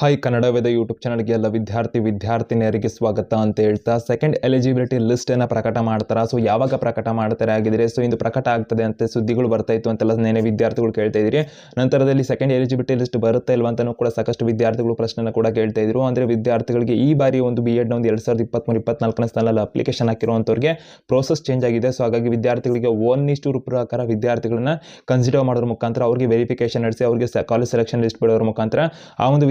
Hi Kannada Veda YouTube ಚಾನಲ್ಗೆ ಎಲ್ಲ ವಿದ್ಯಾರ್ಥಿ ವಿದ್ಯಾರ್ಥಿನಿಯರಿಗೆ ಸ್ವಾಗತ ಅಂತ ಹೇಳ್ತಾ ಸೆಕೆಂಡ್ ಎಲಿಜಿಬಿಲಿಟಿ ಲಿಸ್ಟನ್ನು ಪ್ರಕಟ ಮಾಡ್ತಾರಾ? ಸೊ ಯಾವಾಗ ಪ್ರಕಟ ಮಾಡ್ತಾರೆ ಆಗಿದ್ರೆ ಸೊ ಇಂದು ಪ್ರಕಟ ಆಗ್ತದೆ ಅಂತ ಸುದ್ದಿಗಳು ಬರ್ತಾ ಇತ್ತು ಅಂತೆಲ್ಲ ನೇನೆ ವಿದ್ಯಾರ್ಥಿಗಳು ಕೇಳ್ತಾ ಇದ್ದೀರಿ ನಂತರದಲ್ಲಿ ಸೆಕೆಂಡ್ ಎಲಿಜಿಬಿಲಿಟಿ ಲಿಸ್ಟ್ ಬರುತ್ತೆ ಇಲ್ವ ಅಂತಲೂ ಕೂಡ ಸಾಕಷ್ಟು ವಿದ್ಯಾರ್ಥಿಗಳು ಪ್ರಶ್ನೆನ ಕೂಡ ಕೇಳ್ತಾ ಇದ್ರು. ಅಂದರೆ, ವಿದ್ಯಾರ್ಥಿಗಳಿಗೆ ಈ ಬಾರಿ ಒಂದು ಬಿ ಎಡ್ನ ಒಂದು ಎರಡು ಸಾವಿರದ ಇಪ್ಪತ್ತ್ಮೂರು ಇಪ್ಪತ್ನಾಲ್ಕನೇ ಸ್ಥಾನದಲ್ಲಿ ಅಪ್ಲಿಕೇಶನ್ ಹಾಕಿರುವಂಥವ್ರಿಗೆ ಪ್ರೋಸೆಸ್ ಚೇಂಜ್ ಆಗಿದೆ. ಸೊ ಹಾಗಾಗಿ ವಿದ್ಯಾರ್ಥಿಗಳಿಗೆ ಒನ್ ಇಷ್ಟು ಪ್ರಕಾರ ವಿದ್ಯಾರ್ಥಿಗಳನ್ನ ಕನ್ಸಿಡರ್ ಮಾಡೋದ್ರ ಮುಖಾಂತರ ಅವರಿಗೆ ವೆರಿಫಿಕೇಶನ್ ನಡೆಸಿ, ಅವರಿಗೆ ಕಾಲೇಜ್ ಸೆಲೆಕ್ಷನ್ ಲಿಸ್ಟ್ ಬಿಡೋರ ಮುಖಾಂತರ ಆ ಒಂದು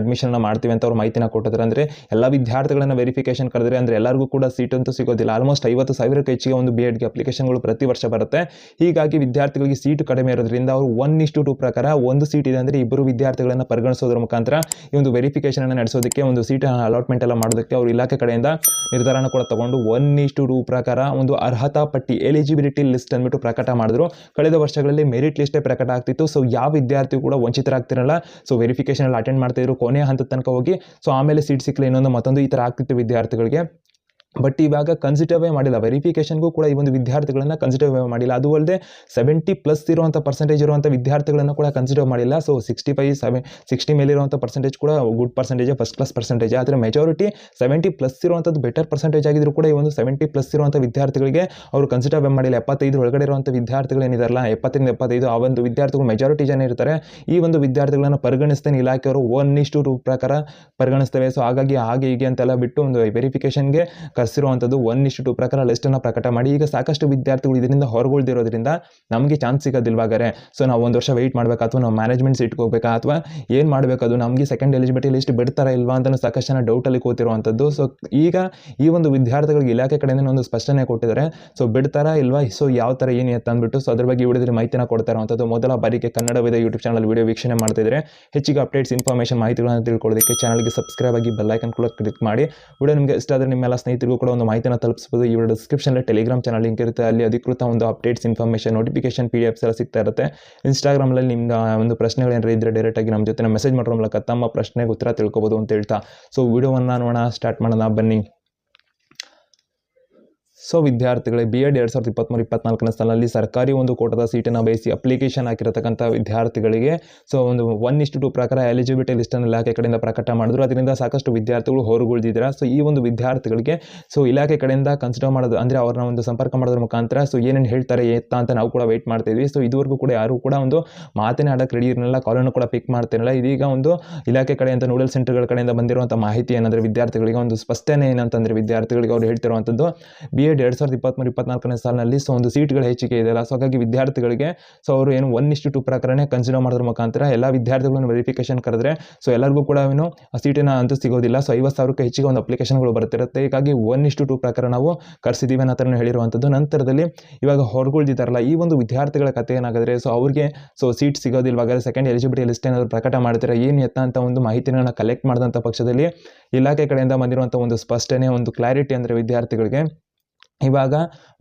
ಅಡ್ಮಿಷನ್ ಮಾಡ್ತೀವಿ ಅಂತ ಅವ್ರು ಮಾಹಿತಿನ ಕೊಟ್ಟಿದ್ರು. ಅಂದರೆ ಎಲ್ಲ ವಿದ್ಯಾರ್ಥಿಗಳನ್ನ ವೆರಿಫಿಕೇಶನ್ ಕರೆದ್ರೆ ಅಂದರೆ ಎಲ್ಲರಿಗೂ ಕೂಡ ಸೀಟ್ ಅಂತೂ ಸಿಗೋದಿಲ್ಲ. ಆಲ್ಮೋಸ್ಟ್ ಐವತ್ತು ಸಾವಿರಕ್ಕೆ ಹೆಚ್ಚಿಗೆ ಒಂದು ಬಿ ಎಡ್ಗೆ ಅಪ್ಲಿಕೇಶನ್ಗಳು ಪ್ರತಿ ವರ್ಷ ಬರುತ್ತೆ. ಹೀಗಾಗಿ ವಿದ್ಯಾರ್ಥಿಗಳಿಗೆ ಸೀಟ್ ಕಡಿಮೆ ಇರೋದ್ರಿಂದ ಅವರು ಒನ್ ಇಷ್ಟು ಟು ಪ್ರಕಾರ ಒಂದು ಸೀಟ್ ಇದೆ ಅಂದರೆ ಇಬ್ಬರು ವಿದ್ಯಾರ್ಥಿಗಳನ್ನು ಪರಿಗಣಿಸೋದ್ರ ಮುಖಾಂತರ ಈ ಒಂದು ಅನ್ನು ನಡೆಸೋದಕ್ಕೆ ಒಂದು ಸೀಟ್ ಅಲಾಟ್ಮೆಂಟ್ ಎಲ್ಲ ಮಾಡೋದಕ್ಕೆ ಅವರು ಇಲಾಖೆ ಕಡೆಯಿಂದ ನಿರ್ಧಾರನ ಕೂಡ ತಗೊಂಡು ಒನ್ ಇಷ್ಟು ಟು ಪ್ರಕಾರ ಒಂದು ಅರ್ಹತಾ ಪಟ್ಟಿ ಎಲಿಜಿಬಿಲಿಟಿ ಲಿಸ್ಟ್ ಅಂದ್ಬಿಟ್ಟು ಪ್ರಕಟ ಮಾಡಿದ್ರು. ಕಳೆದ ವರ್ಷಗಳಲ್ಲಿ ಮೆರಿಟ್ ಲಿಸ್ಟೇ ಪ್ರಕಟ ಆಗ್ತಿತ್ತು. ಸೊ ಯಾವ ವಿದ್ಯಾರ್ಥಿ ಕೂಡ ವಂಚಿತರಾಗ್ತಿರಲ್ಲ. ಸೊ ವೆರಿಫಿಕೇಶನ್ ಅಲ್ಲಿ ಅಟೆಂಡ್ ಮಾಡ್ತಿದ್ರು ಕೊನೆಯ ಹಂತದ ತನಕ ಹೋಗಿ ಸೊ ಆಮೇಲೆ ಸೀಟ್ ಸಿಕ್ಕಲಿ ಇನ್ನೊಂದು ಮತ್ತೊಂದು ಈ ಥರ ಆಗ್ತಿತ್ತು ವಿದ್ಯಾರ್ಥಿಗಳಿಗೆ. ಬಟ್ ಇವಾಗ ಕನ್ಸಿಡರ್ವೇ ಮಾಡಿಲ್ಲ. ವೆರಿಫಿಕೇಷನ್ಗೂ ಕೂಡ ಈ ಒಂದು ವಿದ್ಯಾರ್ಥಿಗಳನ್ನು ಕನ್ಸಿಡರ್ವೇ ಮಾಡಿಲ್ಲ. ಅದು ಅಲ್ಲದೆ ಸೆವೆಂಟಿ ಪ್ಲಸ್ ಇರುವಂಥ ಪರ್ಸೆಂಟೇಜ್ ಇರುವಂಥ ವಿದ್ಯಾರ್ಥಿಗಳನ್ನು ಕೂಡ ಕನ್ಸಿಡರ್ ಮಾಡಿಲ್ಲ. So sixty five seven sixty ಮೇಲಿರುವಂಥ percentage ಕೂಡ good percentage first class percentage ಆದರೆ ಮೆಜಾರಿಟಿ ಸೆವೆಂಟಿ ಪ್ಲಸ್ ಇರುವಂಥದ್ದು ಬೆಟರ್ ಪರ್ಸೆಂಟೇಜ್ ಆಗಿದ್ರು ಕೂಡ ಈ ಒಂದು ಸೆವೆಂಟಿ ಪ್ಲಸ್ ಇರುವಂಥ ವಿದ್ಯಾರ್ಥಿಗಳಿಗೆ ಅವರು ಕನ್ಸಿಡರ್ ಮಾಡಿಲ್ಲ. ಎಪ್ಪತ್ತೈದು ಒಳಗಡೆ ಇರುವಂಥ ವಿದ್ಯಾರ್ಥಿಗಳು ಏನಿದಾರಲ್ಲ, ಎಪ್ಪತ್ತರಿಂದ ಎಪ್ಪತ್ತೈದು, ಆ ಒಂದು ವಿದ್ಯಾರ್ಥಿಗಳು ಮೆಜಾರಿಟಿ ಜನ ಇರ್ತಾರೆ. ಈ ಒಂದು ವಿದ್ಯಾರ್ಥಿಗಳನ್ನು ಪರಿಗಣಿಸ್ತೇನೆ ಇಲಾಖೆಯವರು ಒನ್ ಇಷ್ಟು ಟು ಪ್ರಕಾರ ಪರಿಗಣಿಸ್ತೇವೆ. ಸೊ ಹಾಗಾಗಿ ಹಾಗೆ ಹೀಗೆ ಅಂತೆಲ್ಲ ಬಿಟ್ಟು ಒಂದು ವೆರಿಫಿಕೇಷನ್ಗೆ ಕರೆಸಿರುವಂಥದ್ದು ಒನ್ ಇಷ್ಟು ಟು ಪ್ರಕಾರ ಲಿಸ್ಟನ್ನು ಪ್ರಕಟ ಮಾಡಿ, ಈಗ ಸಾಕಷ್ಟು ವಿದ್ಯಾರ್ಥಿಗಳು ಇದರಿಂದ ಹೊರಗುಳ್ದಿರೋದ್ರಿಂದ ನಮಗೆ ಚಾನ್ಸ್ ಸಿಗೋದಿಲ್ವಾಗಾರೆ ಸೊ ನಾವು ಒಂದು ವರ್ಷ ವೆಯ್ಟ್ ಮಾಡಬೇಕಾ ಅಥವಾ ನಾವು ಮ್ಯಾನೇಜ್ಮೆಂಟ್ ಸೀಟ್ಗೆ ಹೋಗಬೇಕಾ? ಅಥವಾ ಏನು ಮಾಡಬೇಕು ಅದು ನಮಗೆ ಸೆಕೆಂಡ್ ಎಲಿಜಿಬಿಲಿಟಿ ಲಿಸ್ಟ್ ಬಿಡ್ತಾರಾ ಇಲ್ವಾ ಅಂತ ಸಾಕಷ್ಟು ಜನ ಡೌಟಲ್ಲಿ ಕೂತಿರುವಂಥದ್ದು. ಸೊ ಈಗ ಈ ಒಂದು ವಿದ್ಯಾರ್ಥಿಗಳಿಗೆ ಇಲಾಖೆ ಕಡೆಯಿಂದ ಒಂದು ಸ್ಪಷ್ಟನೆ ಕೊಟ್ಟಿದ್ದಾರೆ. ಸೊ ಬಿಡ್ತಾರಾ ಇಲ್ವಾ? ಸೊ ಯಾವ ಥರ ಏನು ಎತ್ತ ಅಂದ್ಬಿಟ್ಟು ಸೊ ಅದ್ರ ಬಗ್ಗೆ ವಿಡಿಯೋದಲ್ಲಿ ಮಾಹಿತಿನ ಕೊಡ್ತಾ ಇರುವಂಥದ್ದು ಮೊದಲ ಬಾರಿಗೆ Kannada Veda YouTube channel video ವೀಕ್ಷಣೆ ಮಾಡ್ತಿದ್ರೆ ಹೆಚ್ಚಿಗೆ ಅಪ್ಡೇಟ್ಸ್ ಇನ್ಫಾರ್ಮೇಷನ್ ಮಾಹಿತಿಗಳನ್ನು ತಿಳ್ಕೊಳ್ಳೋದಕ್ಕೆ ಚಾನಲ್ಗೆ ಸಬ್ಸ್ಕ್ರೈಬ್ ಆಗಿ ಬೆಲ್ಲೈಕನ್ ಕೂಡ ಕ್ಲಿಕ್ ಮಾಡಿ. ವಿಡಿಯೋ ನಿಮಗೆ ಇಷ್ಟ ಆದರೆ ನಿಮ್ಮೆಲ್ಲ ಸ್ನೇಹಿತರಿಗೂ ಕೂಡ ಒಂದು ಮಾಹಿತಿಯನ್ನು ತಲುಪಿಸ್ಬೋದು. ಇವರ ವಿಡಿಯೋ ಡಿಸ್ಕ್ರಿಪ್ಷನಲ್ಲಿ ಟೆಲಿಗ್ರಾಮ್ ಚಾನಲ್ ಲಿಂಕ್ ಇರುತ್ತೆ. ಅಲ್ಲಿ ಅಧಿಕೃತ ಒಂದು updates information notification P D Fs ಎಲ್ಲ ಸಿಗ್ತಾ ಇರುತ್ತೆ. ಇನ್ಸ್ಟಾಗ್ರಾಮಲ್ಲಿ ನಿಮ್ಮ ಒಂದು ಪ್ರಶ್ನೆಗಳೇನಾರು ಇದ್ದರೆ ಡೈರೆಕ್ಟಾಗಿ ನಮ್ಮ ಜೊತೆ ಮೆಸೇಜ್ ಮಾಡೋ ಮೂಲಕ ತಮ್ಮ ಪ್ರಶ್ನೆಗೆ ಉತ್ತರ ತಿಳ್ಕೊಬೋದು ಅಂತ ಹೇಳ್ತಾ. ಸೊ ವಿಡಿಯೋವನ್ನು ನೋಡೋಣ ಸ್ಟಾರ್ಟ್ ಮಾಡೋಣ, ಬನ್ನಿ. ಸೊ ವಿದ್ಯಾರ್ಥಿಗಳೇ ಬಿ ಎಡ್ ಎರಡು ಸಾವಿರದ ಇಪ್ಪತ್ತ್ಮೂರು ಇಪ್ಪತ್ನಾಲ್ಕನೇ ಸ್ಥಾನದಲ್ಲಿ ಸರ್ಕಾರಿ ಒಂದು ಕೋಟದ ಸೀಟನ್ನು ಬಯಸಿ ಅಪ್ಲಿಕೇಶನ್ ಹಾಕಿರತಕ್ಕಂಥ ವಿದ್ಯಾರ್ಥಿಗಳಿಗೆ, ಸೊ ಒಂದು ಒನ್ ಇಷ್ಟು ಟು ಪ್ರಕಾರ ಎಲಿಜಿಬಿಲಿಟಿ ಲಿಸ್ಟನ್ನು ಇಲಾಖೆ ಕಡೆಯಿಂದ ಪ್ರಕಟ ಮಾಡಿದ್ರು. ಅದರಿಂದ ಸಾಕಷ್ಟು ವಿದ್ಯಾರ್ಥಿಗಳು ಹೊರಗುಳಿದಿದ್ದಾರೆ. ಸೊ ಈ ಒಂದು ವಿದ್ಯಾರ್ಥಿಗಳಿಗೆ, ಸೊ ಇಲಾಖೆ ಕಡೆಯಿಂದ ಕನ್ಸಿಡರ್ ಮಾಡೋದು ಅಂದರೆ ಅವ್ರನ್ನ ಒಂದು ಸಂಪರ್ಕ ಮಾಡೋದ್ರ ಮುಖಾಂತರ, ಸೊ ಏನೇನು ಹೇಳ್ತಾರೆ ಎತ್ತಾ ಅಂತ ನಾವು ಕೂಡ ವೆಯ್ಟ್ ಮಾಡ್ತಿದ್ವಿ. ಸೊ ಇದುವರೆಗೂ ಕೂಡ ಯಾರು ಕೂಡ ಒಂದು ಮಾತೇ ಆಡೋಕ್ಕೆ ರೆಡಿ ಇರಲಿಲ್ಲ ಕಾಲನ್ನು ಕೂಡ ಪಿಕ್ ಮಾಡ್ತಿರಲಿಲ್ಲ. ಇದೀಗ ಒಂದು ಇಲಾಖೆ ಕಡೆಯಿಂದ ನೂಡಲ್ ಸೆಂಟರ್ಗಳ ಕಡೆಯಿಂದ ಬಂದಿರುವಂಥ ಮಾಹಿತಿ ಏನಂದರೆ, ವಿದ್ಯಾರ್ಥಿಗಳಿಗೆ ಒಂದು ಸ್ಪಷ್ಟನೆ ಏನಂತಂದರೆ, ವಿದ್ಯಾರ್ಥಿಗಳಿಗೆ ಅವ್ರು ಹೇಳ್ತಿರುವಂಥದ್ದು ಬಿ ಎರಡು ಸಾವಿರದ ಇಪ್ಪತ್ತ್ಮೂರು ಇಪ್ಪತ್ನಾಲ್ಕನೇ ಸಾಲಿನಲ್ಲಿ ಸೊ ಒಂದು ಸೀಟ್ಗಳ ಹೆಚ್ಚಿಗೆ ಇದೆಯಲ್ಲ ಸೊ ಹಾಗಾಗಿ ವಿದ್ಯಾರ್ಥಿಗಳಿಗೆ ಸೊ ಅವರು ಏನು ಒನ್ ಇಷ್ಟು ಟು ಪ್ರಕಾರನೇ ಕನ್ಸಿಡರ್ ಮಾಡೋದ್ರ ಮುಖಾಂತರ ಎಲ್ಲ ವಿದ್ಯಾರ್ಥಿಗಳನ್ನು ವೆರಿಫಿಕೇಶನ್ ಕರೆದ್ರೆ ಸೊ ಎಲ್ಲರಿಗೂ ಕೂಡ ಏನು, ಆ ಸೀಟಿನ ಅಂತೂ ಸಿಗೋದಿಲ್ಲ. ಸೊ ಐವತ್ತು ಸಾವಿರಕ್ಕೆ ಹೆಚ್ಚಿಗೆ ಒಂದು ಅಪ್ಲಿಕೇಶನ್ಗಳು ಬರ್ತಿರುತ್ತೆ ಹೀಗಾಗಿ ಒನ್ ಇಷ್ಟು ಟು ಪ್ರಕಾರ ನಾವು ಕರೆಸಿದ್ದೀವಿ ಅನ್ನೋ ಥರನೂ ಹೇಳಿರುವಂಥದ್ದು. ನಂತರದಲ್ಲಿ ಇವಾಗ ಹೊರಗುಳ್ದಿದ್ದಾರಲ್ಲ, ಈ ಒಂದು ವಿದ್ಯಾರ್ಥಿಗಳ ಕಥೆ ಏನಾಗಿದ್ರೆ ಸೊ ಅವ್ರಿಗೆ ಸೊ ಸೀಟ್ ಸಿಗೋದಿಲ್ಲ. ಸಿಗೋದಿಲ್ವಾಗ ಸೆಕೆಂಡ್ ಎಲಿಜಿಬಿಲಿಟಿ ಲಿಸ್ಟ್ ಏನಾದರೂ ಪ್ರಕಟ ಮಾಡ್ತಾರೆ, ಏನು ಎತ್ತ ಅಂತ ಒಂದು ಮಾಹಿತಿನ ಕಲೆಕ್ಟ್ ಮಾಡಿದಂಥ ಪಕ್ಷದಲ್ಲಿ ಇಲಾಖೆ ಕಡೆಯಿಂದ ಬಂದಿರುವಂಥ ಒಂದು ಸ್ಪಷ್ಟನೆ, ಒಂದು ಕ್ಲಾರಿಟಿ ಅಂದರೆ ವಿದ್ಯಾರ್ಥಿಗಳಿಗೆ ಇವಾಗ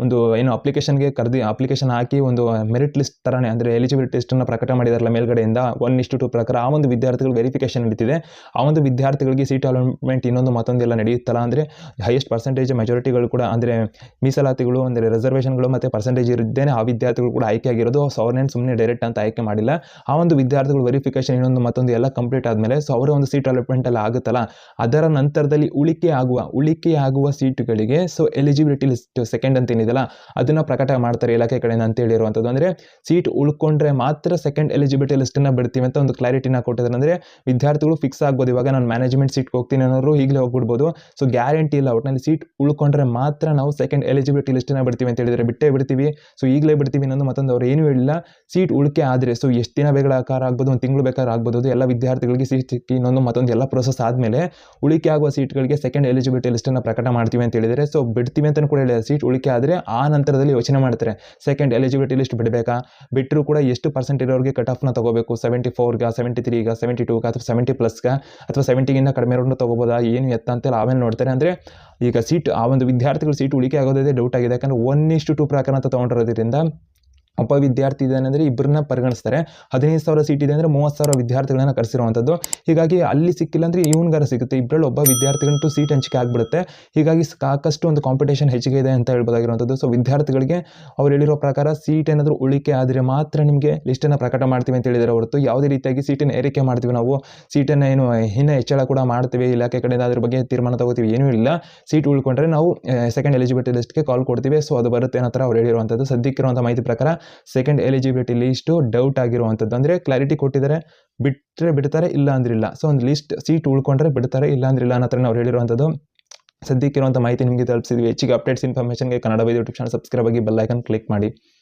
ಒಂದು ಏನು ಅಪ್ಲಿಕೇಶನ್ಗೆ ಕರೆದು ಅಪ್ಲಿಕೇಶನ್ ಹಾಕಿ ಒಂದು ಮೆರಿಟ್ ಲಿಸ್ಟ್ ಥರನೇ ಅಂದರೆ ಎಲಿಜಿಬಿಲಿಟಿ ಲಿಸ್ಟನ್ನು ಪ್ರಕಟ ಮಾಡಿದಾರಲ್ಲ ಮೇಲ್ಗಡೆಯಿಂದ ಒನ್ ಇಷ್ಟು ಟು ಪ್ರಕಾರ, ಆ ಒಂದು ವಿದ್ಯಾರ್ಥಿಗಳು ವೆರಿಫಿಕೇಶನ್ ನಡೀತಿದೆ. ಆ ಒಂದು ವಿದ್ಯಾರ್ಥಿಗಳಿಗೆ ಸೀಟ್ ಅಲೋಟ್ಮೆಂಟ್ ಇನ್ನೊಂದು ಮತ್ತೊಂದೆಲ್ಲ ನಡೆಯುತ್ತಲ್ಲ, ಅಂದರೆ ಹೈಯೆಸ್ಟ್ ಪರ್ಸೆಂಟೇಜ್ ಮೆಜಾರಿಟಿಗಳು ಕೂಡ, ಅಂದರೆ ಮೀಸಲಾತಿಗಳು, ಅಂದರೆ ರಿಸರ್ವೇಷನ್ಗಳು ಮತ್ತು ಪರ್ಸೆಂಟೇಜ್ ಇದ್ದೇನೆ ಆ ವಿದ್ಯಾರ್ಥಿಗಳು ಕೂಡ ಆಯ್ಕೆ ಆಗಿರೋದು. ಸೊ ಸುಮ್ಮನೆ ಡೈರೆಕ್ಟ್ ಅಂತ ಆಯ್ಕೆ ಮಾಡಿಲ್ಲ. ಆ ಒಂದು ವಿದ್ಯಾರ್ಥಿಗಳು ವೆರಿಫಿಕೇಶನ್ ಇನ್ನೊಂದು ಮತ್ತೊಂದು ಎಲ್ಲ ಕಂಪ್ಲೀಟ್ ಆದಮೇಲೆ, ಸೊ, ಅವರ ಒಂದು ಸೀಟ್ ಅಲಾಟ್ಮೆಂಟ್ ಎಲ್ಲ ಆಗುತ್ತಲ್ಲ. ಅದರ ನಂತರದಲ್ಲಿ ಉಳಿಕೆ ಆಗುವ ಉಳಿಕೆ ಆಗುವ ಸೀಟುಗಳಿಗೆ ಸೊ ಎಲಿಜಿಬಿಲಿಟಿ ಸೆಕೆಂಡ್ ಅಂತ ಏನಿದೆಯಲ್ಲ, ಅದನ್ನು ಪ್ರಕಟ ಮಾಡ್ತಾರೆ ಇಲಾಖೆ ಕಡೆಯಿಂದ ಅಂತ ಹೇಳಿರುವಂಥದ್ದು ಅಂದರೆ ಸೀಟ್ ಉಳ್ಕೊಂಡ್ರೆ ಮಾತ್ರ ಸೆಕೆಂಡ್ ಎಲಿಜಿಬಿಲಿಟಿ ಲಿಸ್ಟನ್ನು ಬಿಡ್ತೀವಿ ಅಂತ ಒಂದು ಕ್ಲಾರಿಟಿನ ಕೊಟ್ಟಿದ್ದಾರೆ. ಅಂದರೆ ವಿದ್ಯಾರ್ಥಿಗಳು ಫಿಕ್ಸ್ ಆಗ್ಬೋದು. ಇವಾಗ ನಾನು ಮ್ಯಾನೇಜ್ಮೆಂಟ್ ಸೀಟ್ಗೆ ಹೋಗ್ತೀನಿ ಅನ್ನೋರು ಈಗಲೇ ಹೋಗ್ಬಿಡ್ಬೋದು. ಸೊ ಗ್ಯಾರಂಟಿ ಇಲ್ಲ ಒಟ್ಟಿನಲ್ಲಿ ಸೀಟ್ ಉಳ್ಕೊಂಡ್ರೆ ಮಾತ್ರ ನಾವು ಸೆಕೆಂಡ್ ಎಲಿಜಿಬಿಲಿಟಿ ಲಿಸ್ಟನ್ನು ಬಿಡ್ತೀವಿ ಅಂತ ಹೇಳಿದರೆ ಬಿಟ್ಟೇ ಬಿಡ್ತೀವಿ. ಸೊ ಈಗಲೇ ಬಿಡ್ತೀವಿ ಅನ್ನೋದು ಮತ್ತೊಂದು ಅವ್ರು ಏನೂ ಹೇಳಿಲ್ಲ. ಸೀಟ್ ಉಳಿಕೆ ಆದರೆ ಸೊ ಎಷ್ಟು ದಿನ ಬೇಕಾದ ಆಗ್ಬೋದು, ಒಂದು ತಿಂಗಳು ಬೇಕಾದ್ರೆ ಆಗ್ಬೋದು ಎಲ್ಲ ವಿದ್ಯಾರ್ಥಿಗಳಿಗೆ ಸೀಟ್ ಸಿಕ್ಕಿ ಇನ್ನೊಂದು ಮತ್ತೊಂದು ಎಲ್ಲ ಪ್ರೋಸೆಸ್ ಆದಮೇಲೆ ಉಳಿಕೆ ಆಗುವ ಸೀಟ್ಗಳಿಗೆ ಸೆಕೆಂಡ್ ಎಲಿಜಿಬಿಲಿಟಿ ಲಿಸ್ಟನ್ನು ಪ್ರಕಟ ಮಾಡ್ತೀವಿ ಅಂತ ಹೇಳಿದರೆ ಸೊ ಬಿಡ್ತೀವಿ ಅಂತ ಕೂಡ ಸೀಟ್ ಉಳಿಕೆ ಆದರೆ ಆ ನಂತರದಲ್ಲಿ ಯೋಚನೆ ಮಾಡ್ತಾರೆ. ಸೆಕೆಂಡ್ ಎಲಿಜಿಬಿಲಿಟಿ ಲಿಸ್ಟ್ ಬಿಡಬೇಕಾ? ಬಿಟ್ಟರೂ ಕೂಡ ಎಷ್ಟು ಪರ್ಸೆಂಟ್ ಇರೋರಿಗೆ ಕಟ್ ಆಫ್ನ ತಗೋಬೇಕು? ಸೆವೆಂಟಿ ಫೋರ್ಗೆ ಸೆವೆಂಟಿ ತ್ರೀಗ ಸೆವೆಂಟಿ ಟೂಗ ಅಥವಾ ಸೆವೆಂಟಿ ಪ್ಲಸ್ಗೆ ಅಥವಾ ಸೆವೆಂಟಿಗಿಂತ ಕಡಿಮೆ ಇರೋನು ತಗೋಬೋದಾ? ಏನು ಎತ್ತ ಅಂತೆಲ್ಲ ಆಮೇಲೆ ನೋಡ್ತಾರೆ. ಅಂದರೆ ಈಗ ಸೀಟ್ ಆ ಒಂದು ವಿದ್ಯಾರ್ಥಿಗಳು ಸೀಟ್ ಉಳಿಕೆ ಆಗೋದೇ ಡೌಟ್ ಆಗಿದೆ. ಯಾಕಂದರೆ ಒನ್ ಇಷ್ಟು ಟು ಪ್ರಕರಣ ಅಂತ ತೊಗೊಂಡಿರೋದ್ರಿಂದ ಒಬ್ಬ ವಿದ್ಯಾರ್ಥಿ ಇದ್ದಾನೆ ಅಂದರೆ ಇಬ್ಬರನ್ನ ಪರಿಗಣಿಸ್ತಾರೆ. ಹದಿನೈದು ಸಾವಿರ ಸೀಟ್ ಇದೆ ಅಂದರೆ ಮೂವತ್ತು ಸಾವಿರ ವಿದ್ಯಾರ್ಥಿಗಳನ್ನು ಕರೆಸಿರುವಂಥದ್ದು ಹೀಗಾಗಿ ಅಲ್ಲಿ ಸಿಕ್ಕಿಲ್ಲ ಅಂದರೆ ಇವನ್ಗಾರ ಸಿಗುತ್ತೆ. ಇಬ್ಬರಲ್ಲಿ ಒಬ್ಬ ವಿದ್ಯಾರ್ಥಿಗಂಟು ಸೀಟ್ ಹಂಚಿಕೆ ಆಗಿಬಿಡುತ್ತೆ. ಹೀಗಾಗಿ ಸಾಕಷ್ಟು ಒಂದು ಕಾಂಪಿಟೇಷನ್ ಹೆಚ್ಚಿಗೆ ಇದೆ ಅಂತ ಹೇಳ್ಬೋದಾಗಿರುವಂಥದ್ದು ಸೊ ವಿದ್ಯಾರ್ಥಿಗಳಿಗೆ ಅವ್ರು ಹೇಳಿರೋ ಪ್ರಕಾರ ಸೀಟ್ ಏನಾದರೂ ಉಳಿಕೆ ಆದರೆ ಮಾತ್ರ ನಿಮಗೆ ಲಿಸ್ಟನ್ನು ಪ್ರಕಟ ಮಾಡ್ತೀವಿ ಅಂತ ಹೇಳಿದರೆ. ಹೊರತು ಯಾವುದೇ ರೀತಿಯಾಗಿ ಸೀಟನ್ನು ಏರಿಕೆ ಮಾಡ್ತೀವಿ ನಾವು. ಸೀಟನ್ನು ಏನು, ಇನ್ನೂ ಹೆಚ್ಚಳ ಕೂಡ ಮಾಡ್ತೀವಿ. ಇಲಾಖೆ ಕಡೆಯಿಂದ ಅದ್ರ ಬಗ್ಗೆ ತೀರ್ಮಾನ ತಗೋತೀವಿ. ಏನೂ ಇಲ್ಲ. ಸೀಟ್ ಉಳ್ಕೊಂಡ್ರೆ ನಾವು ಸೆಕೆಂಡ್ ಎಲಿಜಿಬಿಲಿಟಿ ಲಿಸ್ಟ್ಗೆ ಕಾಲ್ ಕೊಡ್ತೀವಿ. ಸೊ ಅದು ಬರುತ್ತೆ ಅನ್ನೋ ಥರ ಅವ್ರು ಹೇಳಿರುವಂಥದ್ದು ಸದ್ಯಕ್ಕಿರುವಂಥ ಮಾಹಿತಿ ಪ್ರಕಾರ ಸೆಕೆಂಡ್ ಎಲಿಜಿಬಿಲಿಟಿ ಲೀಸ್ಟು ಡೌಟ್ ಆಗಿರುವಂಥದ್ದು ಅಂದರೆ ಕ್ಲಾರಿಟಿ ಕೊಟ್ಟಿದ್ದಾರೆ ಬಿಟ್ಟರೆ ಬಿಡ್ತಾರೆ, ಇಲ್ಲ ಅಂದ್ರಿಲ್ಲ. ಸೊ ಒಂದು ಲಿಸ್ಟ್ ಸೀಟ್ ಉಳ್ಕೊಂಡ್ರೆ ಬಿಡ್ತಾರೆ, ಇಲ್ಲ ಅಂದ್ರಿಲ್ಲ ಅನ್ನೋ ಥರ ಅವ್ರು ಹೇಳಿರುವಂಥದ್ದು ಸದ್ಯಕ್ಕಿರುವಂಥ ಮಾಹಿತಿ ನಿಮಗೆ ತಲುಪಿಸಿದ್ವಿ. ಹೆಚ್ಚಿಗೆ updates ಇನ್ಫಾರ್ಮೇಷನ್ಗೆ Kannada Vaidya YouTube channel subscribe ಆಗಿ ಬೆಲ್ ಐಕನ್ ಕ್ಲಿಕ್ ಮಾಡಿ.